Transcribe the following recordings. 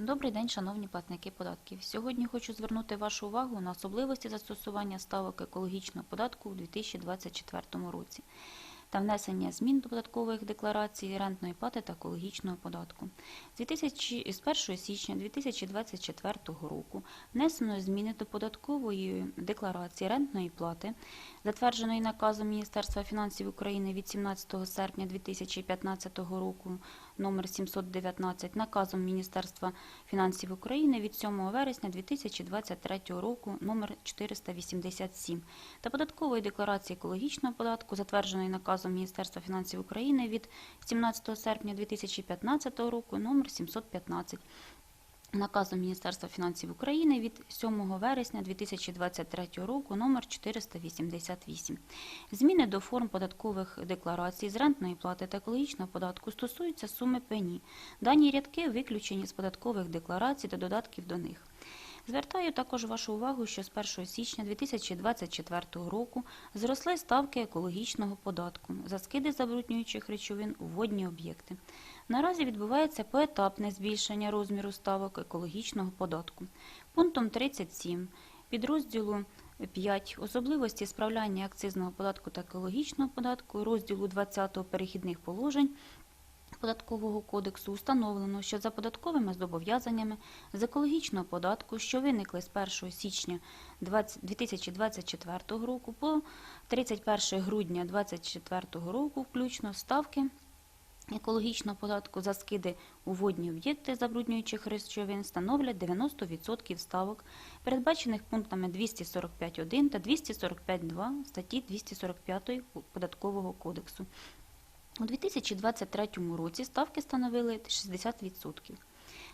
Добрий день, шановні платники податків. Сьогодні хочу звернути вашу увагу на особливості застосування ставок екологічного податку у 2024 році та внесення змін до податкових декларацій, рентної плати та екологічного податку. З 2000 з 1 січня 2024 року внесено зміни до податкової декларації рентної плати, затвердженої наказом Міністерства фінансів України від 17 серпня 2015 року номер 719, наказом Міністерства фінансів України від 7 вересня 2023 року номер 487 та податкової декларації екологічного податку, затвердженої наказом Міністерства фінансів України від 17 серпня 2015 року номер 715 наказом Міністерства фінансів України від 7 вересня 2023 року номер 488. Зміни до форм податкових декларацій з рентної плати та екологічного податку стосуються суми пені. Дані рядки виключені з податкових декларацій та додатків до них. Звертаю також вашу увагу, що з 1 січня 2024 року зросли ставки екологічного податку за скиди забруднюючих речовин у водні об'єкти. Наразі відбувається поетапне збільшення розміру ставок екологічного податку. Пунктом 37 підрозділу 5 особливості справляння акцизного податку та екологічного податку розділу 20 перехідних положень Податкового кодексу установлено, що за податковими зобов'язаннями з екологічного податку, що виникли з 1 січня 20 2024 року по 31 грудня 2024 року, включно ставки екологічного податку за скиди у водні об'єкти забруднюючих речовин становлять 90% ставок, передбачених пунктами 245.1 та 245.2 статті 245 Податкового кодексу. У 2023 році ставки становили 60%.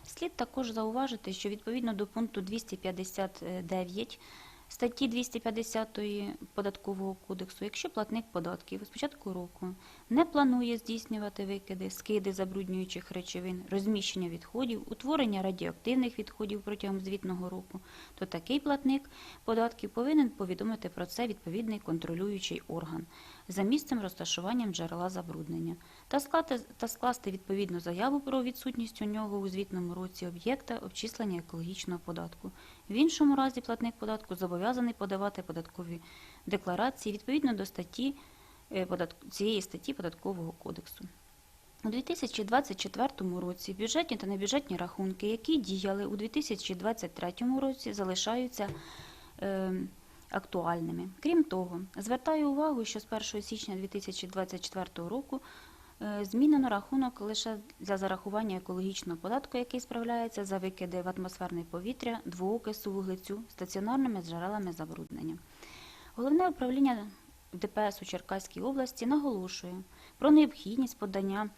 Слід також зауважити, що відповідно до пункту 259 статті 250 Податкового кодексу, якщо платник податків з початку року не планує здійснювати викиди, скиди забруднюючих речовин, розміщення відходів, утворення радіоактивних відходів протягом звітного року, то такий платник податків повинен повідомити про це відповідний контролюючий орган за місцем розташуванням джерела забруднення та скласти, та скласти відповідну заяву про відсутність у нього у звітному році об'єкта обчислення екологічного податку. В іншому разі платник податку зобов'язаний подавати податкові декларації відповідно до статті е, цієї статті Податкового кодексу. У 2024 році бюджетні та небюджетні рахунки, які діяли у 2023 році, залишаються е, актуальними. Крім того, звертаю увагу, що з 1 січня 2024 року е, змінено рахунок лише для зарахування екологічного податку, який справляється за викиди в атмосферне повітря двоокису вуглецю стаціонарними джерелами забруднення. Головне управління ДПС у Черкаській області наголошує про необхідність подання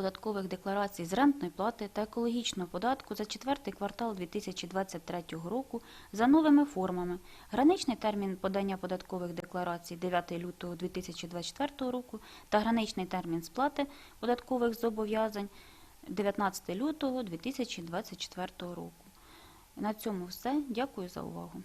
податкових декларацій з рентної плати та екологічного податку за четвертий квартал 2023 року за новими формами. Граничний термін подання податкових декларацій 9 лютого 2024 року та граничний термін сплати податкових зобов'язань 19 лютого 2024 року. На цьому все. Дякую за увагу.